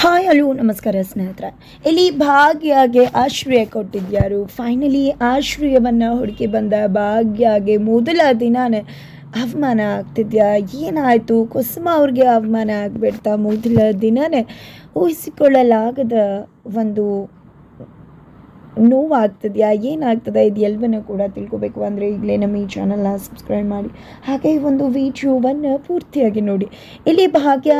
Hi hello ನಮಸ್ಕಾರ ಸ್ನೇಹಿತರೆ. ಇಲ್ಲಿ ಭಾಗ್ಯಗೆ ಆಶ್ರಯ ಕೊಟ್ಟಿದ್ಯಾರು. ಫೈನಲಿ ಆಶ್ರಯವನ್ನು ಹುಡುಕಿ ಬಂದ ಭಾಗ್ಯಗೆ ಮೊದಲ ದಿನಾನೇ ಅವಮಾನ ಆಗ್ತಿದ್ಯಾ? ಏನಾಯಿತು? ಕುಸುಮ ಅವ್ರಿಗೆ ಅವಮಾನ ಆಗ್ಬಿಡ್ತಾ ಮೊದಲ ದಿನನೇ ಊಹಿಸಿಕೊಳ್ಳಲಾಗದ ಒಂದು ನೋವಾಗ್ತದೆಯಾ? ಏನಾಗ್ತದೆ? ಇದು ಎಲ್ಲವನ್ನೂ ಕೂಡ ತಿಳ್ಕೊಬೇಕು ಅಂದರೆ ಈಗಲೇ ನಮ್ಮ ಈ ಚಾನಲ್ನ ಸಬ್ಸ್ಕ್ರೈಬ್ ಮಾಡಿ. ಹಾಗೆ ಒಂದು ವಿಡಿಯೋವನ್ನು ಪೂರ್ತಿಯಾಗಿ ನೋಡಿ. ಇಲ್ಲಿ ಭಾಗ್ಯ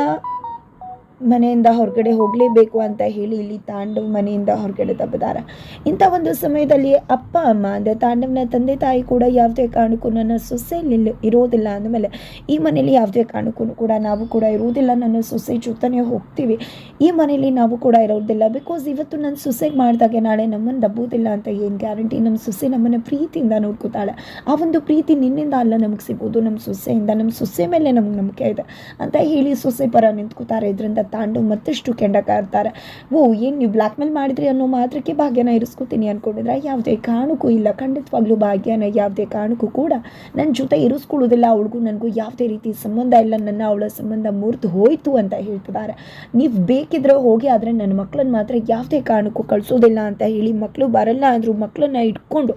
ಮನೆಯಿಂದ ಹೊರಗಡೆ ಹೋಗಲೇಬೇಕು ಅಂತ ಹೇಳಿ ಇಲ್ಲಿ ತಾಂಡವ್ ಮನೆಯಿಂದ ಹೊರಗಡೆ ತಪ್ಪಿದ್ದಾರೆ ಇಂಥ ಒಂದು ಸಮಯದಲ್ಲಿ ಅಪ್ಪ, ಅಮ್ಮ, ಅಂದರೆ ತಾಂಡವ್ನ ತಂದೆ ತಾಯಿ ಕೂಡ ಯಾವುದೇ ಕಾರಣಕ್ಕೂ ನನ್ನ ಸೊಸೆಯಲ್ಲಿ ಇರೋದಿಲ್ಲ ಅಂದಮೇಲೆ ಈ ಮನೆಯಲ್ಲಿ ಯಾವುದೇ ಕಾರಣಕ್ಕೂ ಕೂಡ ನಾವು ಕೂಡ ಇರುವುದಿಲ್ಲ ನನ್ನ ಸೊಸೆ ಜೊತೆನೇ ಹೋಗ್ತೀವಿ. ಈ ಮನೆಯಲ್ಲಿ ನಾವು ಕೂಡ ಇರೋದಿಲ್ಲ. ಬಿಕಾಸ್ ಇವತ್ತು ನನ್ನ ಸೊಸೆಗೆ ಮಾಡಿದಾಗ ನಾಳೆ ನಮ್ಮನ್ನು ದಬ್ಬುವುದಿಲ್ಲ ಅಂತ ಏನು ಗ್ಯಾರಂಟಿ ನಮ್ಮ ಸೊಸೆ ನಮ್ಮನ್ನು ಪ್ರೀತಿಯಿಂದ ನೋಡ್ಕೋತಾಳೆ ಆ ಒಂದು ಪ್ರೀತಿ ನಿನ್ನಿಂದ ಅಲ್ಲ ನಮಗೆ ಸಿಗ್ಬೋದು. ನಮ್ಮ ಸೊಸೆಯಿಂದ, ನಮ್ಮ ಸೊಸೆ ಮೇಲೆ ನಮ್ಗೆ ನಂಬಿಕೆ ಇದೆ ಅಂತ ಹೇಳಿ ಸೊಸೆ ಪರ ನಿಂತ್ಕೋತಾರೆ ಇದರಿಂದ ತಾಂಡು ಮತ್ತಷ್ಟು ಕೆಂಡ ಕಾರ್ತಾರೆ ಓ, ಏನು ನೀವು ಬ್ಲ್ಯಾಕ್ ಮೇಲ್ ಮಾಡಿದ್ರಿ ಅನ್ನೋ ಮಾತ್ರಕ್ಕೆ ಭಾಗ್ಯನ ಇರಿಸ್ಕೋತೀನಿ ಅಂದ್ಕೊಂಡಿದ್ರೆ ಯಾವುದೇ ಕಾರಣಕ್ಕೂ ಇಲ್ಲ. ಖಂಡಿತವಾಗ್ಲೂ ಭಾಗ್ಯನ ಯಾವುದೇ ಕಾರಣಕ್ಕೂ ಕೂಡ ನನ್ನ ಜೊತೆ ಇರಿಸ್ಕೊಳ್ಳೋದಿಲ್ಲ. ಅವಳಿಗೂ ನನಗೂ ಯಾವುದೇ ರೀತಿ ಸಂಬಂಧ ಇಲ್ಲ. ನನ್ನ ಅವಳ ಸಂಬಂಧ ಮುರಿದು ಹೋಯಿತು ಅಂತ ಹೇಳ್ತಿದ್ದಾರೆ. ನೀವು ಬೇಕಿದ್ರೆ ಹೋಗಿ ಆದರೆ ನನ್ನ ಮಕ್ಕಳನ್ನ ಮಾತ್ರ ಯಾವುದೇ ಕಾರಣಕ್ಕೂ ಕಳಿಸೋದಿಲ್ಲ ಅಂತ ಹೇಳಿ ಮಕ್ಕಳು ಬರಲ್ಲ ಅಂದರೂ ಮಕ್ಕಳನ್ನ ಇಟ್ಕೊಂಡು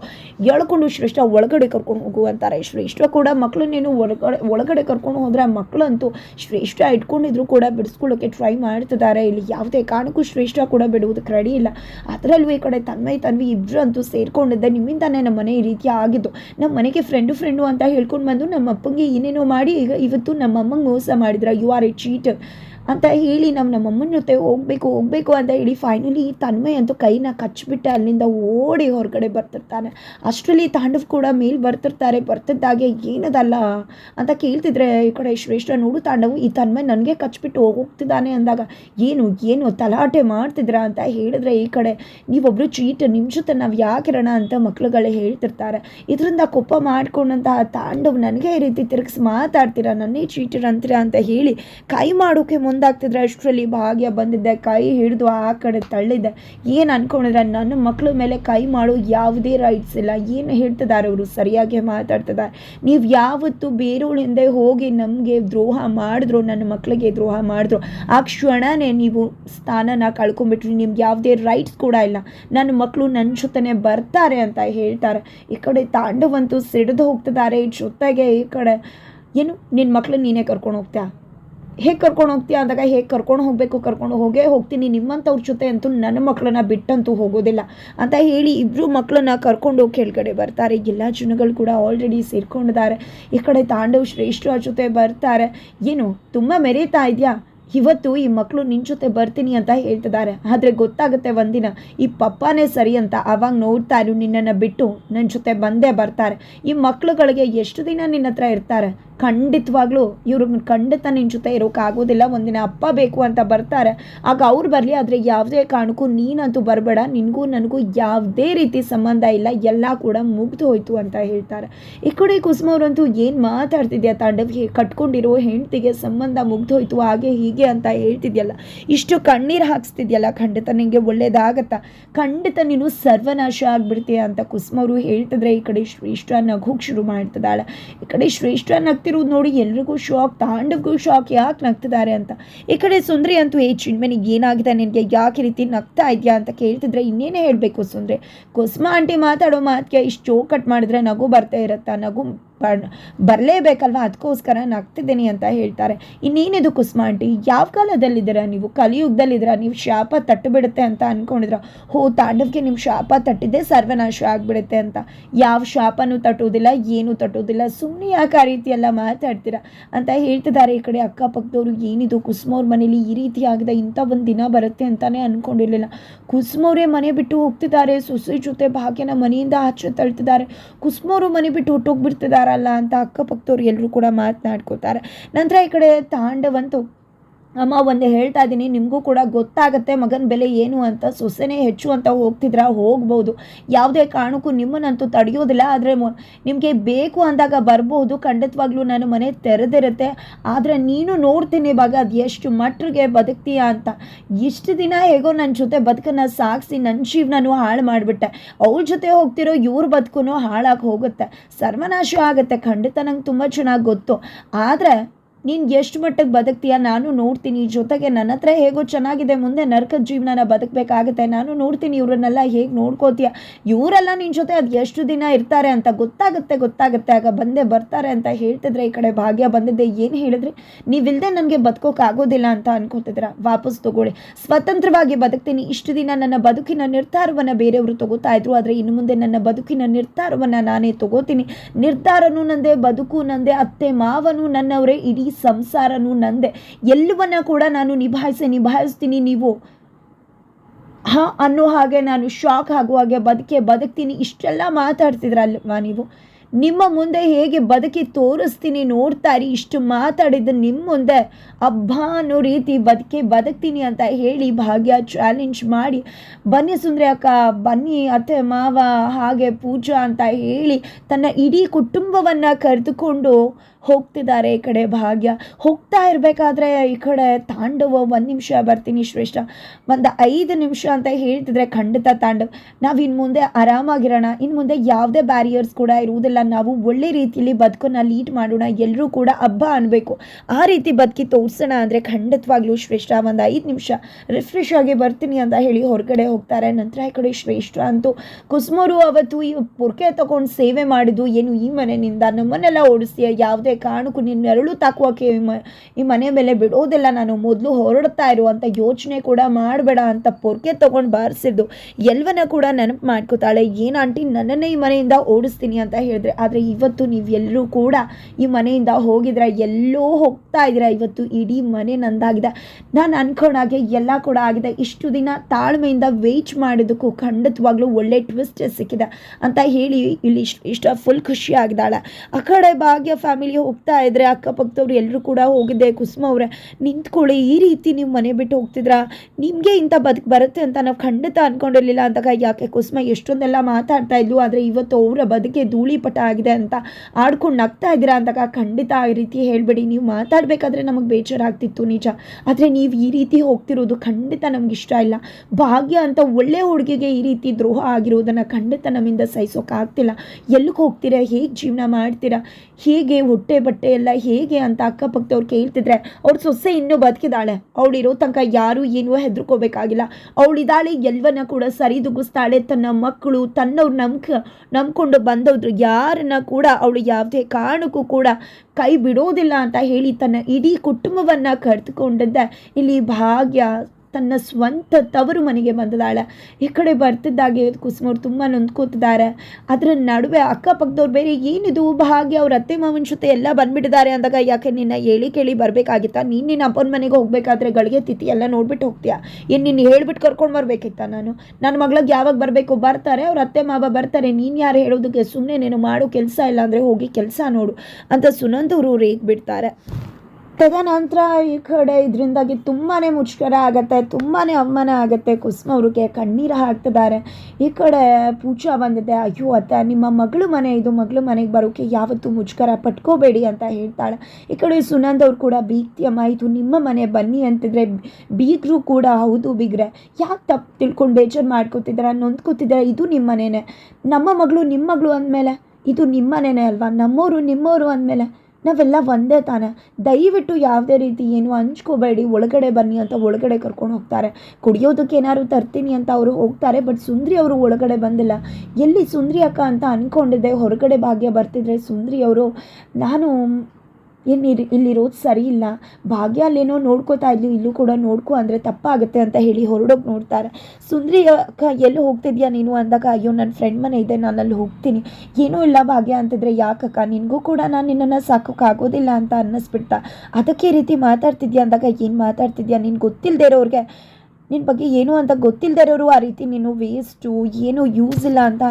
ಎಳ್ಕೊಂಡು ಶ್ರೇಷ್ಠ ಒಳಗಡೆ ಕರ್ಕೊಂಡು ಹೋಗು ಅಂತಾರೆ ಶ್ರೇಷ್ಠ ಕೂಡ ಮಕ್ಕಳನ್ನೇನು ಒಳಗಡೆ ಒಳಗಡೆ ಕರ್ಕೊಂಡು ಹೋದ್ರೆ ಮಕ್ಕಳಂತೂ ಶ್ರೇಷ್ಠ ಇಟ್ಕೊಂಡಿದ್ರು ಕೂಡ ಬಿಡಿಸ್ಕೊಳ್ಳೋಕೆ ಟ್ರೈ ಮಾಡ್ತಿದ್ದಾರೆ. ಇಲ್ಲಿ ಯಾವುದೇ ಕಾರಣಕ್ಕೂ ಶ್ರೇಷ್ಠ ಕೂಡ ಬಿಡುವುದಕ್ಕೆ ರೆಡಿ ಇಲ್ಲ. ಅದರಲ್ಲೂ ಈ ಕಡೆ ತನ್ಮಯ್, ತನ್ವಿ ಇಬ್ಬರು ಅಂತೂ ಸೇರಿಕೊಂಡಿದ್ದೆ. ನಿಮ್ಮಿಂದಾನೇ ನಮ್ಮ ಮನೆ ಈ ರೀತಿ ಆಗಿದ್ದು. ನಮ್ಮ ಮನೆಗೆ ಫ್ರೆಂಡು ಫ್ರೆಂಡು ಅಂತ ಹೇಳ್ಕೊಂಡು ಬಂದು ನಮ್ಮ ಅಪ್ಪಂಗೆ ಏನೇನೋ ಮಾಡಿ ಈಗ ಇವತ್ತು ನಮ್ಮ ಅಮ್ಮಂಗೆ ಮೋಸ ಮಾಡಿದ್ರ. ಯು ಆರ್ ಎ ಚೀಟ್ ಅಂತ ಹೇಳಿ ನಾವು ನಮ್ಮ ಅಮ್ಮನ ಜೊತೆ ಹೋಗಬೇಕು ಹೋಗಬೇಕು ಅಂತ ಹೇಳಿ ಫೈನಲಿ ತನ್ಮಯ್ ಅಂತೂ ಕೈನ ಕಚ್ಚಿಬಿಟ್ಟೆ ಅಲ್ಲಿಂದ ಓಡಿ ಹೊರಗಡೆ ಬರ್ತಿರ್ತಾನೆ. ಅಷ್ಟರಲ್ಲಿ ತಾಂಡವ್ ಕೂಡ ಮೇಲ್ ಬರ್ತಿರ್ತಾರೆ, ಬರ್ತಿದ್ದಾಗೆ ಏನದಲ್ಲ ಅಂತ ಕೇಳ್ತಿದ್ರೆ ಈ ಕಡೆ ಶ್ರೇಷ್ಠ ನೋಡು ತಾಂಡವು, ಈ ತನ್ಮಯ್ ನನಗೆ ಕಚ್ಬಿಟ್ಟು ಹೋಗ್ತಿದ್ದಾನೆ ಅಂದಾಗ, ಏನು ಏನು ತಲಾಟೆ ಮಾಡ್ತಿದ್ರ ಅಂತ ಹೇಳಿದ್ರೆ ಈ ಕಡೆ ನೀವೊಬ್ರು ಚೀಟ್ ನಿಮ್ಮ ಜೊತೆ ನಾವು ಯಾಕಿರೋಣ ಅಂತ ಮಕ್ಳುಗಳೇ ಹೇಳ್ತಿರ್ತಾರೆ. ಇದರಿಂದ ಕೋಪ ಮಾಡ್ಕೊಂಡಂತಹ ತಾಂಡವ್ ನನಗೆ ಈ ರೀತಿ ತಿರುಗಿಸಿ ಮಾತಾಡ್ತೀರಾ, ನನ್ನೇ ಚೀಟರ್ ಅಂತೀರಾ ಅಂತ ಹೇಳಿ ಕೈ ಮಾಡೋಕೆ ಮುಂದಾಗ್ತಿದ್ರೆ ಅಷ್ಟರಲ್ಲಿ ಭಾಗ್ಯ ಬಂದಿದ್ದೆ ಕೈ ಹಿಡಿದು ಆ ಕಡೆ ತಳ್ಳಿದ್ದೆ ಏನು ಅನ್ಕೊಂಡಿದ್ರೆ ನನ್ನ ಮಕ್ಕಳ ಮೇಲೆ ಕೈ ಮಾಡೋ ಯಾವುದೇ ರೈಟ್ಸ್ ಇಲ್ಲ. ಏನು ಹೇಳ್ತಿದ್ದಾರೆ ಅವರು? ಸರಿಯಾಗಿ ಮಾತಾಡ್ತಿದ್ದಾರೆ. ನೀವು ಯಾವತ್ತು ಬೇರೆಯವ್ರ ಹೋಗಿ ನಮಗೆ ದ್ರೋಹ ಮಾಡಿದ್ರು, ನನ್ನ ಮಕ್ಕಳಿಗೆ ದ್ರೋಹ ಮಾಡಿದ್ರು. ಆ ಕ್ಷಣನೇ ನೀವು ಸ್ಥಾನನ ಕಳ್ಕೊಂಡ್ಬಿಟ್ರಿ. ನಿಮ್ಗೆ ಯಾವುದೇ ರೈಟ್ಸ್ ಕೂಡ ಇಲ್ಲ. ನನ್ನ ಮಕ್ಕಳು ನನ್ನ ಜೊತೆನೆ ಬರ್ತಾರೆ ಅಂತ ಹೇಳ್ತಾರೆ. ಈ ಕಡೆ ತಾಂಡವಂತೂ ಸಿಡಿದು ಹೋಗ್ತಿದ್ದಾರೆ. ಜೊತೆಗೆ ಈ ಕಡೆ, ಏನು ನಿನ್ನ ಮಕ್ಕಳು ನೀನೇ ಕರ್ಕೊಂಡು ಹೋಗ್ತೀಯಾ? ಹೇಗೆ ಕರ್ಕೊಂಡು ಹೋಗ್ತೀಯ ಅಂದಾಗ ಹೇಗೆ ಕರ್ಕೊಂಡು ಹೋಗಬೇಕು, ಕರ್ಕೊಂಡು ಹೋಗೇ ಹೋಗ್ತೀನಿ ನಿಮ್ಮಂಥವ್ರ ಜೊತೆ ಅಂತೂ ನನ್ನ ಮಕ್ಕಳನ್ನ ಬಿಟ್ಟಂತೂ ಹೋಗೋದಿಲ್ಲ ಅಂತ ಹೇಳಿ ಇಬ್ಬರು ಮಕ್ಕಳನ್ನ ಕರ್ಕೊಂಡು ಕೆಳಗಡೆ ಬರ್ತಾರೆ. ಎಲ್ಲ ಜನಗಳು ಕೂಡ ಆಲ್ರೆಡಿ ಸೇರ್ಕೊಂಡಿದ್ದಾರೆ. ಈ ಕಡೆ ತಾಂಡವ್ ಶ್ರೇಷ್ಠ ಜೊತೆ ಬರ್ತಾರೆ. ಏನು, ತುಂಬ ಮೆರೀತಾ ಇದೆಯಾ? ಇವತ್ತು ಈ ಮಕ್ಕಳು ನಿನ್ನ ಜೊತೆ ಬರ್ತೀನಿ ಅಂತ ಹೇಳ್ತಿದ್ದಾರೆ. ಆದರೆ ಗೊತ್ತಾಗುತ್ತೆ ಒಂದಿನ, ಈ ಪಪ್ಪಾನೇ ಸರಿ ಅಂತ ಆವಾಗ ನೋಡ್ತಾ ಇರು, ನಿನ್ನನ್ನು ಬಿಟ್ಟು ನನ್ನ ಜೊತೆ ಬಂದೇ ಬರ್ತಾರೆ. ಈ ಮಕ್ಕಳುಗಳಿಗೆ ಎಷ್ಟು ದಿನ ನಿನ್ನ ಹತ್ರ ಇರ್ತಾರೆ? ಖಂಡಿತವಾಗ್ಲೂ ಇವ್ರಿಗೆ ಖಂಡಿತ ನಿನ್ನ ಜೊತೆ ಇರೋಕ್ಕಾಗೋದಿಲ್ಲ ಒಂದಿನ ಅಪ್ಪ ಬೇಕು ಅಂತ ಬರ್ತಾರೆ. ಆಗ ಅವ್ರು ಬರಲಿ, ಆದರೆ ಯಾವುದೇ ಕಾರಣಕ್ಕೂ ನೀನಂತೂ ಬರಬೇಡ, ನಿನಗೂ ನನಗೂ ಯಾವುದೇ ರೀತಿ ಸಂಬಂಧ ಇಲ್ಲ, ಎಲ್ಲ ಕೂಡ ಮುಗ್ದು ಹೋಯ್ತು ಅಂತ ಹೇಳ್ತಾರೆ. ಈ ಕಡೆ ಕುಸುಮವ್ರಂತೂ ಏನು ಮಾತಾಡ್ತಿದ್ಯಾ ತಾಂಡವ್ಗೆ ಕಟ್ಕೊಂಡಿರೋ ಹೆಂಡ್ತಿಗೆ ಸಂಬಂಧ ಮುಗ್ದು ಹೋಯ್ತು, ಹಾಗೆ ಹೀಗೆ ಅಂತ ಹೇಳ್ತಿದ್ಯಲ್ಲ. ಇಷ್ಟು ಕಣ್ಣೀರು ಹಾಕ್ಸ್ತಿದ್ಯಲ್ಲ, ಖಂಡಿತ ನಿನಗೆ ಒಳ್ಳೇದಾಗತ್ತಾ? ಖಂಡಿತ ನೀನು ಸರ್ವನಾಶ ಆಗ್ಬಿಡ್ತೀಯ ಅಂತ ಕುಸುಮವರು ಹೇಳ್ತಿದ್ರೆ, ಈ ಕಡೆ ಶ್ರೇಷ್ಠ ನಗೋಕ್ ಶುರು ಮಾಡ್ತಿದ್ದಾಳೆ. ಈ ಕಡೆ ಶ್ರೇಷ್ಠ ನಗ್ತಿರೋದು ನೋಡಿ ಎಲ್ರಿಗೂ ಶಾಕ್, ತಾಂಡವ್ಗೂ ಶಾಕ್, ಯಾಕೆ ನಗ್ತಿದ್ದಾರೆ ಅಂತ. ಈ ಕಡೆ ಸುಂದ್ರಿ ಅಂತೂ, ಏ ಚಿಣ್ಮನಿಗೆ ಏನಾಗಿದೆ? ನಿನಗೆ ಯಾಕೆ ರೀತಿ ನಗ್ತಾ ಇದೆಯಾ? ಅಂತ ಕೇಳ್ತಿದ್ರೆ ಇನ್ನೇನೇ ಹೇಳಬೇಕು ಸುಂದ್ರೆ. ಕುಸುಮ ಆಂಟಿ ಮಾತಾಡೋ ಮಾತಿಗೆ ಇಷ್ಟು ಚೋಕಟ್ ಮಾಡಿದ್ರೆ ನಗು ಬರ್ತಾ ಇರತ್ತಾ? ನಗು ಬ- ಬರಲೇಬೇಕಲ್ವ? ಅದಕ್ಕೋಸ್ಕರ ನಗ್ತಿದ್ದೀನಿ ಅಂತ ಹೇಳ್ತಾರೆ. ಇನ್ನೇನಿದು ಕುಸುಮ ಆಂಟಿ? ಯಾವ ಕಾಲದಲ್ಲಿದ್ದೀರಾ ನೀವು? ಕಲಿಯುಗದಲ್ಲಿದ್ದೀರಾ? ನೀವು ಶಾಪ ತಟ್ಟು ಬಿಡುತ್ತೆ ಅಂತ ಅಂದ್ಕೊಂಡಿದ್ರ ಹೋ ತಾಂಡವಕ್ಕೆ ನಿಮ್ಮ ಶಾಪ ತಟ್ಟಿದ್ದೆ ಸರ್ವನಾಶ ಆಗಿಬಿಡುತ್ತೆ ಅಂತ. ಯಾವ ಶಾಪನೂ ತಟ್ಟುವುದಿಲ್ಲ, ಏನೂ ತಟ್ಟುವುದಿಲ್ಲ. ಸುಮ್ಮನೆ ಯಾಕೆ ಆ ರೀತಿ ಎಲ್ಲ ಮಾತಾಡ್ತೀರಾ? ಅಂತ ಹೇಳ್ತಿದ್ದಾರೆ ಈ ಕಡೆ ಅಕ್ಕಪಕ್ಕದವರು. ಏನಿದು? ಕುಸುಮವ್ರ ಮನೇಲಿ ಈ ರೀತಿ ಆಗಿದೆ ಇಂಥ ಒಂದು ದಿನ ಬರುತ್ತೆ ಅಂತಾನೆ ಅನ್ಕೊಂಡಿರ್ಲಿಲ್ಲ. ಕುಸುಮವ್ರೇ ಮನೆ ಬಿಟ್ಟು ಹೋಗ್ತಿದ್ದಾರೆ. ಸೊಸೆ ಜೊತೆ ಭಾಗ್ಯನ ಮನೆಯಿಂದ ಆಚೆ ತಳ್ತಿದ್ದಾರೆ. ಕುಸುಮವರು ಮನೆ ಬಿಟ್ಟು ಹೊಟ್ಟೋಗ್ಬಿಡ್ತಿದಾರಲ್ಲ ಅಂತ ಅಕ್ಕಪಕ್ಕದವ್ರು ಎಲ್ಲರೂ ಕೂಡ ಮಾತನಾಡ್ಕೋತಾರೆ. ನಂತರ ಈ ಕಡೆ ತಾಂಡವಂತೂ ಅಮ್ಮ, ಒಂದು ಹೇಳ್ತಾ ಇದ್ದೀನಿ ನಿಮಗೂ ಕೂಡ ಗೊತ್ತಾಗುತ್ತೆ ಮಗನ ಬೆಲೆ ಏನು ಅಂತ. ಸೊಸೆನೇ ಹೆಚ್ಚು ಅಂತ ಹೋಗ್ತಿದ್ರ, ಹೋಗ್ಬೋದು. ಯಾವುದೇ ಕಾರಣಕ್ಕೂ ನಿಮ್ಮನ್ನಂತೂ ತಡೆಯೋದಿಲ್ಲ, ಆದರೆ ನಿಮಗೆ ಬೇಕು ಅಂದಾಗ ಬರ್ಬೋದು. ಖಂಡಿತವಾಗ್ಲೂ ನಾನು ಮನೆ ತೆರೆದಿರುತ್ತೆ. ಆದರೆ ನೀನು ನೋಡ್ತೀನಿ ಇವಾಗ ಅದು ಎಷ್ಟು ಮಟ್ಟಿಗೆ ಬದುಕ್ತೀಯಾ ಅಂತ. ಇಷ್ಟು ದಿನ ಹೇಗೋ ನನ್ನ ಜೊತೆ ಬದುಕನ್ನು ಸಾಗಿಸಿ ನನ್ನ ಜೀವನನೂ ಹಾಳು ಮಾಡಿಬಿಟ್ಟೆ. ಅವ್ರ ಜೊತೆ ಹೋಗ್ತಿರೋ ಇವ್ರ ಬದುಕು ಹಾಳಾಗಿ ಹೋಗುತ್ತೆ. ಸರ್ವನಾಶ ಆಗುತ್ತೆ. ಖಂಡಿತ ನಂಗೆ ತುಂಬ ಚೆನ್ನಾಗಿ ಗೊತ್ತು. ಆದರೆ ನೀನು ಎಷ್ಟು ಮಟ್ಟಕ್ಕೆ ಬದುಕ್ತೀಯ? ನಾನು ನೋಡ್ತೀನಿ. ಜೊತೆಗೆ ನನ್ನ ಹತ್ರ ಹೇಗೋ ಚೆನ್ನಾಗಿದೆ. ಮುಂದೆ ನರ್ಕದ ಜೀವನನ ಬದುಕಬೇಕಾಗುತ್ತೆ. ನಾನು ನೋಡ್ತೀನಿ ಇವರನ್ನೆಲ್ಲ ಹೇಗೆ ನೋಡ್ಕೋತೀಯ. ಇವರೆಲ್ಲ ನಿನ್ನ ಜೊತೆ ಅದು ಎಷ್ಟು ದಿನ ಇರ್ತಾರೆ ಅಂತ ಗೊತ್ತಾಗುತ್ತೆ ಗೊತ್ತಾಗುತ್ತೆ. ಆಗ ಬಂದೇ ಬರ್ತಾರೆ ಅಂತ ಹೇಳ್ತಿದ್ರೆ ಈ ಕಡೆ ಭಾಗ್ಯ ಬಂದಿದ್ದೆ. ಏನು ಹೇಳಿದ್ರಿ? ನೀವಿಲ್ಲದೆ ನನಗೆ ಬದುಕೋಕ್ಕಾಗೋದಿಲ್ಲ ಅಂತ ಅನ್ಕೋತಿದ್ರ ವಾಪಸ್ ತಗೊಳ್ಳಿ. ಸ್ವತಂತ್ರವಾಗಿ ಬದುಕ್ತೀನಿ. ಇಷ್ಟು ದಿನ ನನ್ನ ಬದುಕಿನ ನಿರ್ಧಾರವನ್ನು ಬೇರೆಯವರು ತಗೋತಾ ಇದ್ರು. ಆದರೆ ಇನ್ನು ಮುಂದೆ ನನ್ನ ಬದುಕಿನ ನಿರ್ಧಾರವನ್ನು ನಾನೇ ತಗೋತೀನಿ. ನಿರ್ಧಾರನೂ ನಂದೆ, ಬದುಕು ನಂದೇ, ಅತ್ತೆ, ಮಾವನು ನನ್ನವರೇ, ಇಡೀ ಸಂಸಾರನೂ ನಂದೆ. ಎಲ್ಲವನ್ನ ಕೂಡ ನಾನು ನಿಭಾಯಿಸಿ, ನಿಭಾಯಿಸ್ತೀನಿ ನೀವು. ಹಾ, ಅನ್ನೋ ಹಾಗೆ ನಾನು ಶಾಕ್ ಆಗುವ ಹಾಗೆ ಬದುಕೆ, ಬದುಕ್ತೀನಿ. ಇಷ್ಟೆಲ್ಲ ಮಾತಾಡ್ತಿದ್ರಲ್ವಾ ನೀವು? ನಿಮ್ಮ ಮುಂದೆ ಹೇಗೆ ಬದುಕಿ ತೋರಿಸ್ತೀನಿ ನೋಡ್ತಾ ಇರಿ. ಇಷ್ಟು ಮಾತಾಡಿದ್ದು ನಿಮ್ಮ ಮುಂದೆ. ಹಬ್ಬ ಅನ್ನೋ ರೀತಿ ಬದುಕಿ, ಬದುಕ್ತೀನಿ ಅಂತ ಹೇಳಿ ಭಾಗ್ಯ ಚಾಲೆಂಜ್ ಮಾಡಿ, ಬನ್ನಿ ಸುಂದ್ರಿ ಅಕ್ಕ, ಬನ್ನಿ ಅತ್ತೆ, ಮಾವ ಹಾಗೆ ಪೂಜಾ ಅಂತ ಹೇಳಿ ತನ್ನ ಇಡೀ ಕುಟುಂಬವನ್ನು ಕರೆದುಕೊಂಡು ಹೋಗ್ತಿದ್ದಾರೆ ಈ ಕಡೆ ಭಾಗ್ಯ. ಹೋಗ್ತಾ ಇರಬೇಕಾದ್ರೆ ಈ ಕಡೆ ತಾಂಡವ ಒಂದು ನಿಮಿಷ ಬರ್ತೀನಿ ಶ್ರೇಷ್ಠ. ಒಂದು ಐದು ನಿಮಿಷ ಅಂತ ಹೇಳ್ತಿದ್ರೆ ಖಂಡಿತ ತಾಂಡವ್. ನಾವು ಇನ್ನು ಮುಂದೆ ಆರಾಮಾಗಿರೋಣ. ಇನ್ನು ಮುಂದೆ ಯಾವುದೇ ಬ್ಯಾರಿಯರ್ಸ್ ಕೂಡ ಇರುವುದಿಲ್ಲ. ನಾವು ಒಳ್ಳೆ ರೀತಿಯಲ್ಲಿ ಬದುಕನ್ನ ಲೀಡ್ ಮಾಡೋಣ. ಎಲ್ಲರೂ ಕೂಡ ಹಬ್ಬ ಅನ್ಬೇಕು. ಆ ರೀತಿ ಬದುಕಿ ತೋರಿಸೋಣ ಅಂದರೆ ಖಂಡಿತವಾಗ್ಲೂ ಶ್ರೇಷ್ಠ ಒಂದು ಐದು ನಿಮಿಷ ರಿಫ್ರೆಶ್ ಆಗಿ ಬರ್ತೀನಿ ಅಂತ ಹೇಳಿ ಹೊರಗಡೆ ಹೋಗ್ತಾರೆ. ನಂತರ ಈ ಕಡೆ ಶ್ರೇಷ್ಠ ಅಂತೂ ಕುಸುಮರು ಅವತ್ತು ಈ ಪುರ್ಕೆ ತಗೊಂಡು ಸೇವೆ ಮಾಡಿದ್ದು ಏನು ಈ ಮನೆಯಿಂದ ನಮ್ಮನ್ನೆಲ್ಲ ಓಡಿಸ್ತೀಯ? ಯಾವುದೇ ಕಾರಣಕ್ಕೂ ನಿನ್ನ ನೆರಳು ತಾಕುವಕ್ಕೆ ಈ ಮನೆ ಮೇಲೆ ಬಿಡೋದಿಲ್ಲ ನಾನು ಮೊದಲು ಹೊರಡ್ತಾ ಇರುವಂಥ ಯೋಚನೆ ಕೂಡ ಮಾಡಬೇಡ ಅಂತ ಪೊರ್ಕೆ ತೊಗೊಂಡು ಬಾರಿಸಿದ್ದು. ಎಲ್ವನ ಕೂಡ ನೆನಪು ಮಾಡ್ಕೋತಾಳೆ. ಏನು ಆಂಟಿ, ನನ್ನನ್ನೇ ಈ ಮನೆಯಿಂದ ಓಡಿಸ್ತೀನಿ ಅಂತ ಹೇಳಿದ್ರೆ, ಆದರೆ ಇವತ್ತು ನೀವೆಲ್ಲರೂ ಕೂಡ ಈ ಮನೆಯಿಂದ ಹೋಗಿದ್ರೆ, ಎಲ್ಲೋ ಹೋಗ್ತಾ ಇದ್ದೀರಾ. ಇವತ್ತು ಇಡೀ ಮನೆ ನಂದಾಗಿದೆ. ನಾನು ಅನ್ಕೊಂಡಾಗೆ ಎಲ್ಲ ಕೂಡ ಆಗಿದೆ. ಇಷ್ಟು ದಿನ ತಾಳ್ಮೆಯಿಂದ ವೇಟ್ ಮಾಡಿದ್ದಕ್ಕೂ ಖಂಡಿತವಾಗ್ಲೂ ಒಳ್ಳೆ ಟ್ವಿಸ್ಟ್ ಸಿಕ್ಕಿದೆ ಅಂತ ಹೇಳಿ ಇಲ್ಲಿ ಇಷ್ಟ ಫುಲ್ ಖುಷಿ ಆಗಿದ್ದಾಳೆ. ಆ ಕಡೆ ಭಾಗ್ಯ ಫ್ಯಾಮಿಲಿ ಹೋಗ್ತಾ ಇದ್ರೆ ಅಕ್ಕಪಕ್ಕದವ್ರು ಎಲ್ಲರೂ ಕೂಡ ಹೋಗಿದ್ದೆ. ಕುಸುಮ ಅವರೇ, ನಿಂತ್ಕೊಳ್ಳಿ, ಈ ರೀತಿ ನೀವು ಮನೆ ಬಿಟ್ಟು ಹೋಗ್ತಿದ್ರಾ? ನಿಮಗೆ ಇಂಥ ಬದುಕು ಬರುತ್ತೆ ಅಂತ ನಾವು ಖಂಡಿತ ಅಂದ್ಕೊಂಡಿರಲಿಲ್ಲ ಅಂದಾಗ ಯಾಕೆ ಕುಸುಮ ಎಷ್ಟೊಂದೆಲ್ಲ ಮಾತಾಡ್ತಾ ಇದ್ಲು, ಆದರೆ ಇವತ್ತು ಅವರ ಬದುಕೆ ಧೂಳಿಪಟ ಆಗಿದೆ ಅಂತ ಆಡ್ಕೊಂಡು ನಗ್ತಾ ಇದ್ದೀರಾ ಅಂದಾಗ ಖಂಡಿತ ಆ ರೀತಿ ಹೇಳಬೇಡಿ. ನೀವು ಮಾತಾಡಬೇಕಾದ್ರೆ ನಮಗೆ ಬೇಜಾರಾಗ್ತಿತ್ತು ನಿಜ. ಆದರೆ ನೀವು ಈ ರೀತಿ ಹೋಗ್ತಿರೋದು ಖಂಡಿತ ನಮ್ಗೆ ಇಷ್ಟ ಇಲ್ಲ. ಭಾಗ್ಯ ಅಂತ ಒಳ್ಳೆ ಹುಡುಗಿಗೆ ಈ ರೀತಿ ದ್ರೋಹ ಆಗಿರೋದನ್ನು ಖಂಡಿತ ನಮ್ಮಿಂದ ಸಹಿಸೋಕ್ಕಾಗ್ತಿಲ್ಲ ಎಲ್ಲಿಗೆ ಹೋಗ್ತೀರಾ? ಹೇಗೆ ಜೀವನ ಮಾಡ್ತೀರಾ? ಹೇಗೆ ಬಟ್ಟೆ ಎಲ್ಲ ಹೇಗೆ ಅಂತ ಅಕ್ಕಪಕ್ಕದವ್ರು ಕೇಳ್ತಿದ್ರೆ ಅವ್ರ ಸೊಸೆ ಇನ್ನೂ ಬದುಕಿದಾಳೆ ಅವಳಿರೋ ತನಕ ಯಾರೂ ಏನೂ ಹೆದರ್ಕೋಬೇಕಾಗಿಲ್ಲ. ಅವಳಿದಾಳೆ ಎಲ್ಲವನ್ನ ಕೂಡ ಸರಿದೂಗಿಸ್ತಾಳೆ. ತನ್ನ ಮಕ್ಕಳು, ತನ್ನವ್ರು ನಂಬ್ಕ, ನಂಬ್ಕೊಂಡು ಬಂದವ್ರು ಯಾರನ್ನ ಕೂಡ ಅವಳು ಯಾವುದೇ ಕಾರಣಕ್ಕೂ ಕೂಡ ಕೈ ಬಿಡೋದಿಲ್ಲ ಅಂತ ಹೇಳಿ ತನ್ನ ಇಡೀ ಕುಟುಂಬವನ್ನು ಕರೆದುಕೊಂಡಿದ್ದೆ ಇಲ್ಲಿ ಭಾಗ್ಯ ತನ್ನ ಸ್ವಂತ ತವರು ಮನೆಗೆ ಬಂದಿದ್ದಾಳೆ ಈ ಕಡೆ ಬರ್ತಿದ್ದಾಗೆ ಕುಸುಮವ್ರು ತುಂಬ ನೊಂದ್ಕೋತಿದ್ದಾರೆ. ಅದರ ನಡುವೆ ಅಕ್ಕಪಕ್ಕದವ್ರು ಬೇರೆ ಏನಿದು? ಭಾಗ್ಯ ಅವ್ರ ಅತ್ತೆ ಮಾವನ ಜೊತೆ ಎಲ್ಲ ಬಂದ್ಬಿಟ್ಟಿದ್ದಾರೆ ಅಂದಾಗ ಯಾಕೆ ನಿನ್ನ ಹೇಳಿ ಕೇಳಿ ಬರಬೇಕಾಗಿತ್ತಾ? ನೀನು ನಿನ್ನ ಅಪ್ಪನ ಮನೆಗೆ ಹೋಗಬೇಕಾದ್ರೆ ಗಳಿಗೆ ತಿಥಿ ಎಲ್ಲ ನೋಡ್ಬಿಟ್ಟು ಹೋಗ್ತೀಯಾ? ಏನು ನೀನು ಹೇಳ್ಬಿಟ್ಟು ಕರ್ಕೊಂಡು ಬರಬೇಕಿತ್ತಾ ನಾನು? ನನ್ನ ಮಗಳಿಗೆ ಯಾವಾಗ ಬರಬೇಕು? ಬರ್ತಾರೆ, ಅವ್ರ ಅತ್ತೆ ಮಾವ ಬರ್ತಾರೆ. ನೀನು ಯಾರು ಹೇಳೋದಕ್ಕೆ ಸುಮ್ಮನೆ ನೀನು ಮಾಡೋ ಕೆಲಸ ಇಲ್ಲ ಅಂದರೆ ಹೋಗಿ ಕೆಲಸ ನೋಡು ಅಂತ ಸುನಂದವರು ರೇಗ್ ಬಿಡ್ತಾರೆ ತದನಂತರ ಈ ಕಡೆ ಇದರಿಂದಾಗಿ ತುಂಬಾ ಮುಷ್ಕರ ಆಗುತ್ತೆ ತುಂಬಾ ಅವಮಾನ ಆಗುತ್ತೆ. ಕುಸುಮ ಅವ್ರಿಗೆ ಕಣ್ಣೀರು ಹಾಕ್ತಿದ್ದಾರೆ. ಈ ಕಡೆ ಪೂಜಾ ಬಂದಿದೆ. ಅಯ್ಯೋ ಅತ್ತೆ, ನಿಮ್ಮ ಮಗಳು ಮನೆ ಇದು, ಮಗಳು ಮನೆಗೆ ಬರೋಕ್ಕೆ ಯಾವತ್ತೂ ಮುಷ್ಕರ ಪಟ್ಕೋಬೇಡಿ ಅಂತ ಹೇಳ್ತಾಳೆ. ಈ ಕಡೆ ಸುನಂದ್ ಅವ್ರು ಕೂಡ ಬೀಗ್ತಿಯಮ್ಮ ಇದು ನಿಮ್ಮ ಮನೆ, ಬನ್ನಿ ಅಂತಿದ್ರೆ ಬೀಗರು ಕೂಡ ಹೌದು ಬೀಗ್ರೆ. ಯಾಕೆ ತಪ್ಪು ತಿಳ್ಕೊಂಡು ಬೇಜಾರು ಮಾಡ್ಕೋತಿದ್ದಾರೆ, ನೊಂದ್ಕೋತಿದ್ದೀರಾ? ಇದು ನಿಮ್ಮ ಮನೆಯೇ ನಮ್ಮ ಮಗಳು ನಿಮ್ಮ ಮಗಳು ಅಂದಮೇಲೆ, ಇದು ನಿಮ್ಮ ಮನೇನೆ ಅಲ್ವಾ? ನಮ್ಮವರು ನಿಮ್ಮವರು ಅಂದಮೇಲೆ. ನಾವೆಲ್ಲ ಒಂದೇ ತಾನೆ. ದಯವಿಟ್ಟು ಯಾವುದೇ ರೀತಿ ಏನು ಹಂಚ್ಕೋಬೇಡಿ, ಒಳಗಡೆ ಬನ್ನಿ ಅಂತ ಒಳಗಡೆ ಕರ್ಕೊಂಡು ಹೋಗ್ತಾರೆ. ಕುಡಿಯೋದಕ್ಕೆ ಏನಾದ್ರು ತರ್ತೀನಿ ಅಂತ ಅವರು ಹೋಗ್ತಾರೆ ಬಟ್ ಸುಂದ್ರಿ ಅವರು ಒಳಗಡೆ ಬಂದಿಲ್ಲ. ಎಲ್ಲಿ ಸುಂದ್ರಿ ಅಕ್ಕ ಅಂತ ಅಂದ್ಕೊಂಡಿದ್ದೆ ಹೊರಗಡೆ ಭಾಗ್ಯ ಬರ್ತಿದ್ರೆ ಸುಂದ್ರಿ ಅವರು. ನಾನು ಏನು ಇಲ್ಲಿರೋದು ಸರಿ ಇಲ್ಲ. ಭಾಗ್ಯ ಅಲ್ಲೇನೋ ನೋಡ್ಕೋತಾ ಇದ್ಲು. ಇಲ್ಲೂ ಕೂಡ ನೋಡ್ಕೋ ಅಂದರೆ ತಪ್ಪಾಗುತ್ತೆ ಅಂತ ಹೇಳಿ ಹೊರಡೋಗಿ ನೋಡ್ತಾರೆ. ಸುಂದ್ರಿ ಅಕ್ಕ, ಎಲ್ಲಿ ಹೋಗ್ತಿದ್ಯಾ ನೀನು ಅಂದಾಗ, ಅಯ್ಯೋ ನನ್ನ ಫ್ರೆಂಡ್ ಮನೆ ಇದೆ ನಾನು ಅಲ್ಲಿ ಹೋಗ್ತೀನಿ. ಏನೂ ಇಲ್ಲ ಭಾಗ್ಯ, ಅಂತಿದ್ರೆ ಯಾಕಕ್ಕ ನಿನಗೂ ಕೂಡ ನಾನು ನಿನ್ನನ್ನು ಸಾಕೋಕ್ಕಾಗೋದಿಲ್ಲ ಅಂತ ಅನ್ನಿಸ್ಬಿಡ್ತಾ. ಅದಕ್ಕೆ ರೀತಿ ಮಾತಾಡ್ತಿದ್ಯಾ? ಅಂದಾಗ, ಏನು ಮಾತಾಡ್ತಿದ್ಯಾ? ನಿನ್ಗೆ ಗೊತ್ತಿಲ್ಲದೆ ಇರೋರಿಗೆ ನಿನ್ನ ಬಗ್ಗೆ ಏನು ಅಂತ ಗೊತ್ತಿಲ್ಲದೆ ಇರೋರು ಆ ರೀತಿ ನೀನು ವೇಸ್ಟು ಏನು ಯೂಸ್ ಇಲ್ಲ ಅಂತ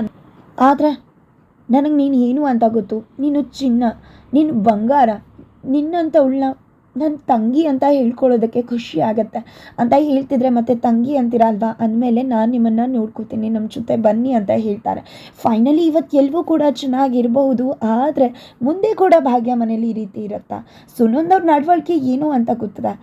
ಆದರೆ, ನನಗೆ ನೀನು ಏನು ಅಂತ ಗೊತ್ತು? ನೀನು ಚಿನ್ನ, ನೀನು ಬಂಗಾರ. ನಿನ್ನಂತ ಉಳ್ಳ ನನ್ನ ತಂಗಿ ಅಂತ ಹೇಳ್ಕೊಳ್ಳೋದಕ್ಕೆ ಖುಷಿ ಆಗತ್ತೆ. ಅಂತ ಹೇಳ್ತಿದ್ರೆ ಮತ್ತೆ ತಂಗಿ ಅಂತೀರ ಅಲ್ವಾ ಅಂದಮೇಲೆ ನಾನು ನಿಮ್ಮನ್ನು ನೋಡ್ಕೋತೀನಿ ನಮ್ಮ ಜೊತೆ ಬನ್ನಿ ಅಂತ ಹೇಳ್ತಾರೆ. ಫೈನಲಿ ಇವತ್ತು ಎಲ್ಲವೂ ಕೂಡ ಚೆನ್ನಾಗಿರಬಹುದು, ಆದರೆ ಮುಂದೆ ಕೂಡ ಭಾಗ್ಯ ಮನೇಲಿ ಈ ರೀತಿ ಇರುತ್ತಾ? ಸುನಂದವ್ರ ನಡವಳಿಕೆ ಏನು ಅಂತ ಗೊತ್ತದೆ?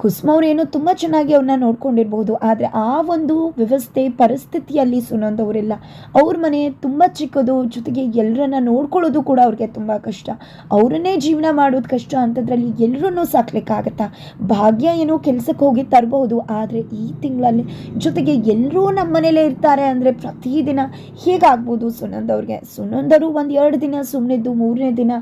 ಕುಸುಮ ಅವ್ರು ಏನೋ ತುಂಬ ಚೆನ್ನಾಗಿ ಅವ್ರನ್ನ ನೋಡ್ಕೊಂಡಿರ್ಬೋದು, ಆದರೆ ಆ ಒಂದು ವ್ಯವಸ್ಥೆ ಪರಿಸ್ಥಿತಿಯಲ್ಲಿ ಸುನಂದ್ ಅವರೆಲ್ಲ. ಅವ್ರ ಮನೆ ತುಂಬ ಚಿಕ್ಕದು, ಜೊತೆಗೆ ಎಲ್ಲರನ್ನ ನೋಡ್ಕೊಳ್ಳೋದು ಕೂಡ ಅವ್ರಿಗೆ ತುಂಬ ಕಷ್ಟ. ಅವರನ್ನೇ ಜೀವನ ಮಾಡೋದು ಕಷ್ಟ ಅಂಥದ್ರಲ್ಲಿ ಎಲ್ಲರನ್ನೂ ಸಾಕ್ಲಿಕ್ಕಾಗತ್ತಾ? ಭಾಗ್ಯ ಏನೋ ಕೆಲಸಕ್ಕೆ ಹೋಗಿ ತರಬಹುದು, ಆದರೆ ಈ ತಿಂಗಳಲ್ಲಿ ಜೊತೆಗೆ ಎಲ್ಲರೂ ನಮ್ಮ ಮನೇಲೇ ಇರ್ತಾರೆ ಅಂದರೆ ಪ್ರತಿದಿನ ಹೇಗಾಗ್ಬೋದು ಸುನಂದ್ ಅವ್ರಿಗೆ? ಸುನಂದರು ಒಂದು ಎರಡು ದಿನ ಸುಮ್ಮನಿದ್ದು ಮೂರನೇ ದಿನ,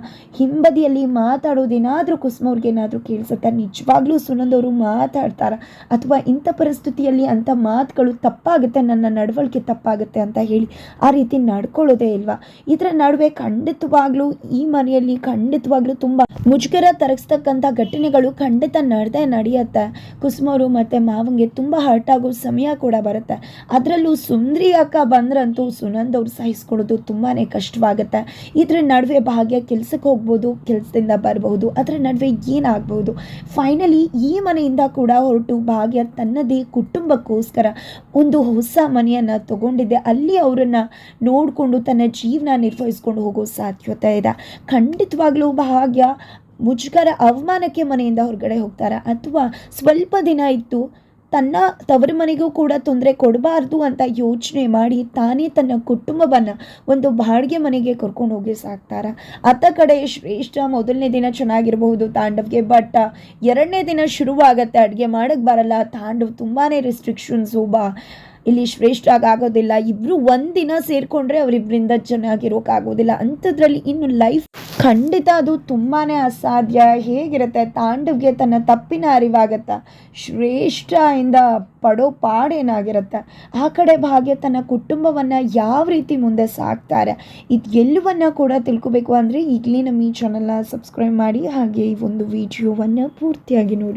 ಹಿಂಬದಿಯಲ್ಲಿ ಮಾತಾಡೋದೇನಾದರೂ ಕುಸುಮವ್ರಿಗೆ ಏನಾದರೂ ಕೇಳಿಸುತ್ತೆ? ನಿಜವಾಗ್ಲೂ ಸುನಂದ್ ಅವರು ಮಾತಾಡ್ತಾರ. ಅಥವಾ ಇಂಥ ಪರಿಸ್ಥಿತಿಯಲ್ಲಿ ಅಂಥ ಮಾತುಗಳು ತಪ್ಪಾಗುತ್ತೆ, ನನ್ನ ನಡವಳಿಕೆ ತಪ್ಪಾಗುತ್ತೆ ಅಂತ ಹೇಳಿ ಆ ರೀತಿ ನಡ್ಕೊಳ್ಳೋದೇ ಇಲ್ವಾ? ಇದರ ನಡುವೆ ಖಂಡಿತವಾಗ್ಲೂ ಈ ಮನೆಯಲ್ಲಿ ಖಂಡಿತವಾಗ್ಲೂ ತುಂಬ ಮುಜುಗರ ತರಗಿಸ್ತಕ್ಕಂಥ ಘಟನೆಗಳು ಖಂಡಿತ ನಡೆದೇ ನಡೆಯುತ್ತೆ. ಕುಸುಮವರು ಮತ್ತು ಮಾವಂಗೆ ತುಂಬ ಹರ್ಟ್ ಆಗೋ ಸಮಯ ಕೂಡ ಬರುತ್ತೆ. ಅದರಲ್ಲೂ ಸುಂದ್ರಿ ಅಕ್ಕ ಬಂದ್ರಂತೂ ಸುನಂದ್ ಅವ್ರು ಸಹಿಸ್ಕೊಳ್ಳೋದು ತುಂಬಾ ಕಷ್ಟವಾಗುತ್ತೆ. ಇದ್ರ ನಡುವೆ ಭಾಗ್ಯ ಕೆಲ್ಸಕ್ಕೆ ಹೋಗ್ಬೋದು, ಕೆಲಸದಿಂದ ಬರಬಹುದು, ಅದರ ನಡುವೆ ಏನಾಗ್ಬೋದು? ಫೈನಲಿ ಈ ಮನೆಯಿಂದ ಕೂಡ ಹೊರಟು ಭಾಗ್ಯ ತನ್ನದೇ ಕುಟುಂಬಕ್ಕೋಸ್ಕರ ಒಂದು ಹೊಸ ಮನೆಯನ್ನು ತಗೊಂಡಿದ್ದೆ ಅಲ್ಲಿ ಅವರನ್ನು ನೋಡಿಕೊಂಡು ತನ್ನ ಜೀವನ ನಿರ್ವಹಿಸ್ಕೊಂಡು ಹೋಗೋ ಸಾಧ್ಯತೆ ಇದೆ. ಖಂಡಿತವಾಗ್ಲೂ ಭಾಗ್ಯ ಮುಜುಗರ ಅವಮಾನಕ್ಕೆ ಮನೆಯಿಂದ ಹೊರಗಡೆ ಹೋಗ್ತಾರೆ? ಅಥವಾ ಸ್ವಲ್ಪ ದಿನ ಇತ್ತು ತನ್ನ ತವರು ಮನೆಗೂ ಕೂಡ ತೊಂದರೆ ಕೊಡಬಾರ್ದು ಅಂತ ಯೋಚನೆ ಮಾಡಿ ತಾನೇ ತನ್ನ ಕುಟುಂಬವನ್ನು ಒಂದು ಬಾಡಿಗೆ ಮನೆಗೆ ಕರ್ಕೊಂಡು ಹೋಗಿ ಸಾಕ್ತಾರ. ಅತ್ತ ಕಡೆ ಶ್ರೇಷ್ಠ ಮೊದಲನೇ ದಿನ ಚೆನ್ನಾಗಿರಬಹುದು ತಾಂಡವ್ಗೆ ಬಟ್ ಎರಡನೇ ದಿನ ಶುರುವಾಗತ್ತೆ ಅಡುಗೆ ಮಾಡಕ್ಕೆ ಬರಲ್ಲ. ತಾಂಡವ್ ತುಂಬಾ ರೆಸ್ಟ್ರಿಕ್ಷನ್ಸು ಬಾ. ಇಲ್ಲಿ ಶ್ರೇಷ್ಠ ಆಗೋದಿಲ್ಲ. ಇಬ್ಬರು ಒಂದಿನ ಸೇರಿಕೊಂಡ್ರೆ ಅವರಿಬ್ಬರಿಂದ ಚೆನ್ನಾಗಿರೋಕ್ಕಾಗೋದಿಲ್ಲ ಅಂಥದ್ರಲ್ಲಿ ಇನ್ನು ಲೈಫ್ ಖಂಡಿತ ಅದು ತುಂಬಾ ಅಸಾಧ್ಯ. ಹೇಗಿರುತ್ತೆ? ತಾಂಡವ್ಗೆ ತನ್ನ ತಪ್ಪಿನ ಅರಿವಾಗತ್ತ? ಶ್ರೇಷ್ಠ ಇಂದ ಪಡೋ ಪಾಡೇನಾಗಿರುತ್ತೆ ಆ ಕಡೆ ಭಾಗ್ಯ ತನ್ನ ಕುಟುಂಬವನ್ನು ಯಾವ ರೀತಿ ಮುಂದೆ ಸಾಕ್ತಾರೆ? ಇದು ಎಲ್ಲವನ್ನು ಕೂಡ ತಿಳ್ಕೊಬೇಕು ಅಂದರೆ ಈಗಲೇ ನಮ್ಮ ಈ ಚಾನಲ್ನ ಸಬ್ಸ್ಕ್ರೈಬ್ ಮಾಡಿ ಹಾಗೆ ಈ ಒಂದು ವಿಡಿಯೋವನ್ನು ಪೂರ್ತಿಯಾಗಿ ನೋಡಿ.